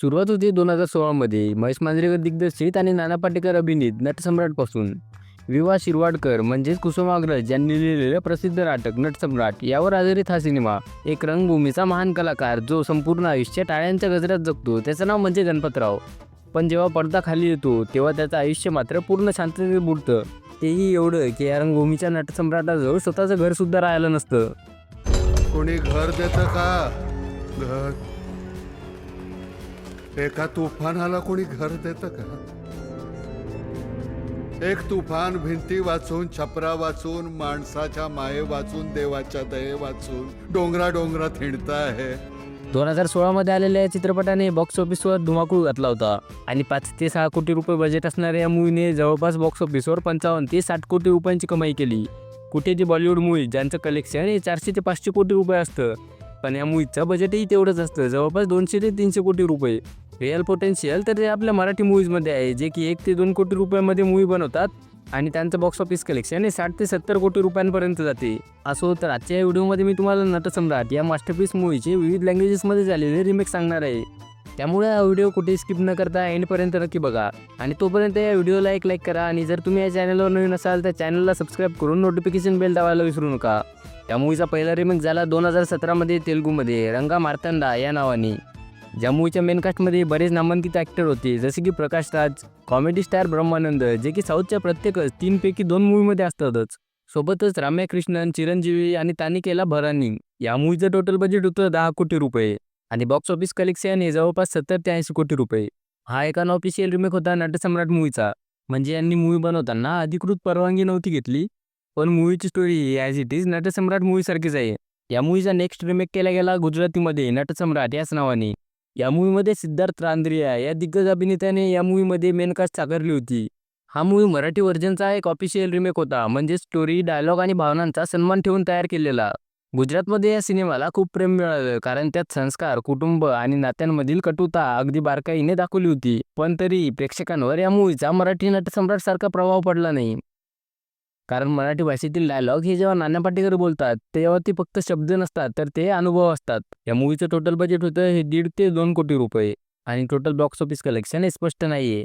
सुरुवात होती दोन हजार सोळामध्ये महेश मांजरेकर दिग्दर्शित आणि नाना पाटेकर अभिनीत नटसम्राटपासून विवा शिरवाडकर म्हणजेच कुसुमाग्रज यांनी लिहिलेलं प्रसिद्ध नाटक नटसम्राट यावर आधारित हा सिनेमा. एक रंगभूमीचा महान कलाकार जो संपूर्ण आयुष्य टाळ्यांच्या गजरात जगतो त्याचं नाव म्हणजे गणपतराव. पण जेव्हा पडदा खाली येतो तेव्हा त्याचं आयुष्य मात्र पूर्ण शांततेत बुडतं. तेही एवढं की या रंगभूमीच्या नटसम्राटाजवळ स्वतःचं घरसुद्धा राहिलं नसतं. कोणी घर देतं का? घर एका तुफानाला कोणी घर देतं का? एक तुफान भिंती वाचून छपरा वाचून माणसाच्या माये वाचून देवाच्या दये वाचून डोंगरा डोंगरात हिंडता आहे. दोन हजार सोळामध्ये आलेल्या या चित्रपटाने बॉक्स ऑफिसवर धुमाकूळ घातला होता आणि पाच ते सहा कोटी रुपये बजेट असणाऱ्या या मूवीने जवळपास बॉक्स ऑफिसवर पंचावन्न ते साठ कोटी रुपयांची कमाई केली. कुठे ती बॉलिवूड मूवी ज्यांचं कलेक्शन हे चारशे ते पाचशे कोटी रुपये असतं पण या मूवीचं बजेटही तेवढंच असतं जवळपास दोनशे ते तीनशे कोटी रुपये. रिअल पोटेन्शियल तर ते आपल्या मराठी मूवीजमध्ये आहे जे की एक ते दोन कोटी रुपयामध्ये मूवी बनवतात आणि त्यांचं बॉक्स ऑफिस कलेक्शन हे साठ ते सत्तर कोटी रुपयांपर्यंत जाते. असो तर आजच्या व्हिडिओमध्ये मी तुम्हाला नटसम्राट या मास्टरपीस मूवीचे विविध लँग्वेजेसमध्ये झालेले रिमेक सांगणार आहे. त्यामुळे हा व्हिडिओ कुठे स्किप न करता एंडपर्यंत नक्की बघा. आणि तोपर्यंत या व्हिडिओला एक लाईक करा आणि जर तुम्ही या चॅनलवर नवीन असाल तर चॅनलला सबस्क्राईब करून नोटिफिकेशन बेल दाबायला विसरू नका. त्या मूवीचा पहिला रिमेक झाला दोन हजार सतरामध्ये तेलुगूमध्ये रंगा मार्तंडा या नावाने. जम्मूच्या मेन कास्टमध्ये बरेच नामांकित ॲक्टर होते. जसे की प्रकाश राज कॉमेडी स्टार ब्रह्मानंद जे की साऊथच्या प्रत्येकच तीनपैकी दोन मूवीमध्ये असतातच. सोबतच राम्या कृष्णन चिरंजीवी आणि तानिकेला भरानी या मूवीचं टोटल बजेट होतं दहा कोटी रुपये. आणि बॉक्स ऑफिस कलेक्शन हे जवळपास सत्तर ते ऐंशी कोटी रुपये. हा एका ऑफिशियल रिमेक होता नटसम्राट मूवीचा. म्हणजे यांनी मूवी बनवताना अधिकृत परवानगी नव्हती घेतली. पण मूवीची story as it is Natsamrat मूवीसारखीच आहे. या मूवीचा नेक्स्ट रिमेक केला गेला गुजरातीमध्ये नटसम्राट याच नावाने. या मूवीमध्ये सिद्धार्थ रांद्रिया या दिग्गज अभिनेत्याने या मूवीमध्ये मेन कास्ट साकारली होती. हा मूवी मराठी व्हर्जनचा एक ऑफिशियल रिमेक होता. म्हणजे स्टोरी डायलॉग आणि भावनांचा सन्मान ठेवून तयार केलेला. गुजरातमध्ये या सिनेमाला खूप प्रेम मिळालं. कारण त्यात संस्कार कुटुंब आणि नात्यांमधील कटुता अगदी बारकाईने दाखवली होती. पण तरी प्रेक्षकांवर या मूवीचा मराठी नटसम्राट सारखा प्रभाव पडला नाही. कारण मराठी भाषेतील डायलॉग हे जेव्हा नाना पाटेकर बोलतात तेव्हा ते फक्त शब्द नसतात तर ते अनुभव असतात. या मूवीचं टोटल बजेट होतं हे दीड ते दोन कोटी रुपये. आणि टोटल बॉक्स ऑफिस कलेक्शन हे स्पष्ट नाहीये.